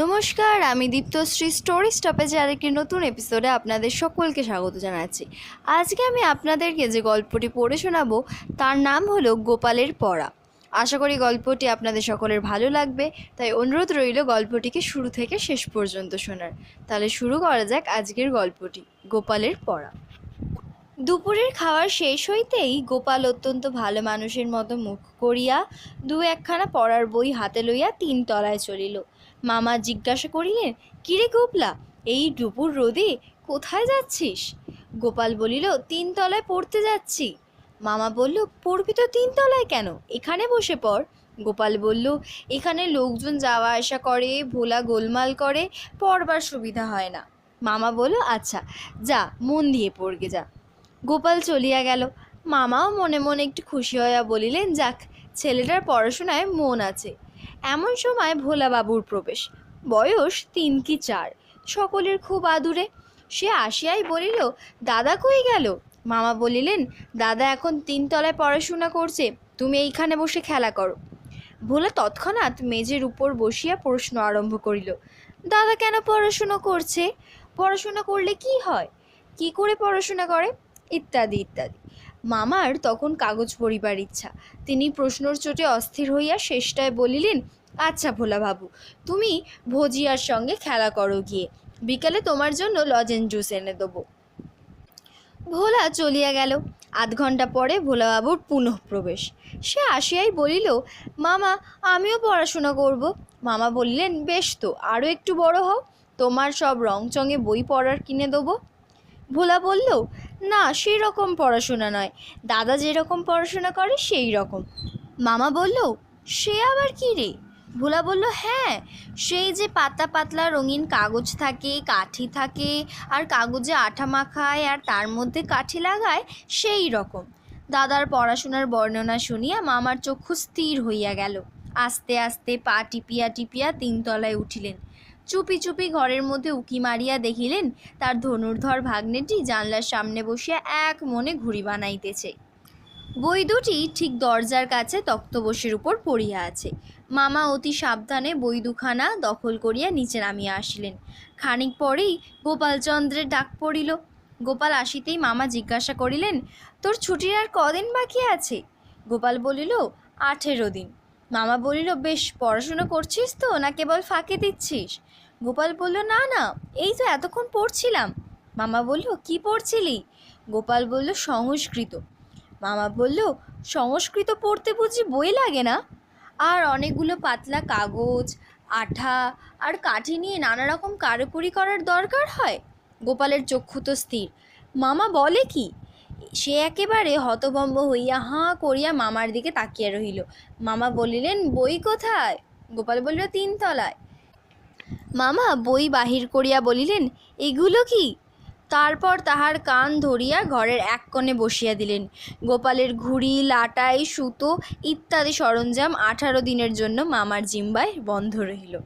নমস্কার, আমি দীপ্তশ্রী স্টোরি স্টপেজে আরেকটি নতুন এপিসোডে আপনাদের সকলকে স্বাগত জানাচ্ছি। আজকে আমি আপনাদেরকে যে গল্পটি পড়ে শোনাবো, তার নাম হলো গোপালের পড়া। আশা করি গল্পটি আপনাদের সকলের ভালো লাগবে, তাই অনুরোধ রইল গল্পটিকে শুরু থেকে শেষ পর্যন্ত শোনার। তাহলে শুরু করা যাক আজকের গল্পটি, গোপালের পড়া। দুপুরের খাওয়ার শেষ হইতেই গোপাল অত্যন্ত ভালো মানুষের মতো মুখ করিয়া দু একখানা পড়ার বই হাতে লইয়া তিন তলায় চলিল। মামা জিজ্ঞাসা করিলেন, কিরে গোপলা, এই দুপুর রোদে কোথায় যাচ্ছিস? গোপাল বলিল, তিন তলায় পড়তে যাচ্ছি। মামা বলল, পড়বি তো তিন তলায় কেন? এখানে বসে পড়। গোপাল বলল, এখানে লোকজন যাওয়া আসা করে, ভোলা গোলমাল করে, পড়বার সুবিধা হয় না। মামা বলল আচ্ছা যা, মন দিয়ে পড়গে যা। গোপাল চলিয়া গেল। মামাও মনে মনে একটু খুশি হইয়া বলিলেন, যাক, ছেলেটার পড়াশোনায় মন আছে। এমন সময় ভোলাবাবুর প্রবেশ। বয়স তিন কি চার। সকলের খুব আদুরে। সে আসিয়াই বলিল, দাদা কই গেল? মামা বলিলেন, দাদা এখন তিনতলায় পড়াশোনা করছে। তুমি এইখানে বসে খেলা করো। ভোলা তৎক্ষণাৎ মেজের উপর বসিয়া প্রশ্ন আরম্ভ করিল, দাদা কেন পড়াশোনা করছে? পড়াশোনা করলে কি হয়? কি করে পড়াশোনা করে? ইত্যাদি ইত্যাদি। মামার তখন কাগজ পড়িবার ইচ্ছা। তিনি প্রশ্নর চোটে অস্থির হইয়া শেষটায় বলিলেন আচ্ছা ভোলা বাবু, তুমি ভজিয়ার সঙ্গে খেলা করো গিয়ে। বিকালে তোমার জন্য লজেন জুস এনে দেবো। ভোলা চলিয়া গেল। আধ ঘণ্টা পরে ভোলাবাবুর পুনঃ প্রবেশ। সে আসিয়াই বলিল, মামা, আমিও পড়াশোনা করব। মামা বললেন, বেশ তো আরও একটু বড় হও। তোমার সব রংচঙে বই পড়ার কিনে দেবো। ভোলা বলল না সেই রকম পড়াশোনা নয়। দাদা যেরকম পড়াশোনা করে, সেই রকম। মামা বলল, সে আবার কি রে? ভোলা বলল হ্যাঁ সেই যে পাতা পাতলা রঙিন কাগজ থাকে, কাঠি থাকে, আর কাগজে আঠা মাখায়, আর তার মধ্যে কাঠি লাগায়, সেই রকম। দাদার পড়াশোনার বর্ণনা শুনিয়া মামার চক্ষু স্থির হইয়া গেল। আস্তে আস্তে পা টিপিয়া টিপিয়া তিনতলায় উঠিলেন। চুপি চুপি ঘরের মধ্যে উকি মারিয়া দেখিলেন, তার ধনুর্ধর ভাগ্নেটি জানলার সামনে বসিয়া এক মনে ঘুড়ি বানাইতেছে। বই দুটি ঠিক দরজার কাছে তক্তবসের উপর পড়িয়া আছে। মামা অতি সাবধানে বই দুখানা দখল করিয়া নিচে নামিয়া আসিলেন। খানিক পরেই গোপালচন্দ্রের ডাক পড়িল। গোপাল আসিতেই মামা জিজ্ঞাসা করিলেন, তোর ছুটির আর কদিন বাকি আছে? গোপাল বলিল, আঠেরো দিন। মামা বলিল, বেশ, পড়াশোনা করছিস তো, না কেবল ফাঁকে দিচ্ছিস? গোপাল বলল, না না, এই তো এতক্ষণ পড়ছিলাম। মামা বলল, কি পড়ছিলি? গোপাল বলল, সংস্কৃত। মামা বলল, সংস্কৃত পড়তে বুঝি বই লাগে না? আর অনেকগুলো পাতলা কাগজ, আঠা আর কাঠি নিয়ে নানা রকম কারুকুরি করার দরকার হয়? গোপালের চক্ষু তো স্থির। মামা বলে কি? সে একেবারে হতভম্ব হইয়া হাঁ করিয়া মামার দিকে তাকিয়া রহিল। মামা বলিলেন, বই কোথায়? গোপাল বলিল, তিনতলায়। মামা বই বাহির করিয়া বলিলেন, এগুলো কি? তারপর তাহার কান ধরিয়া ঘরের এক কোণে বসিয়া দিলেন। গোপালের ঘুড়ি, লাটাই, সুতো ইত্যাদি সরঞ্জাম আঠারো দিনের জন্য মামার জিম্বায় বন্ধ রহিল।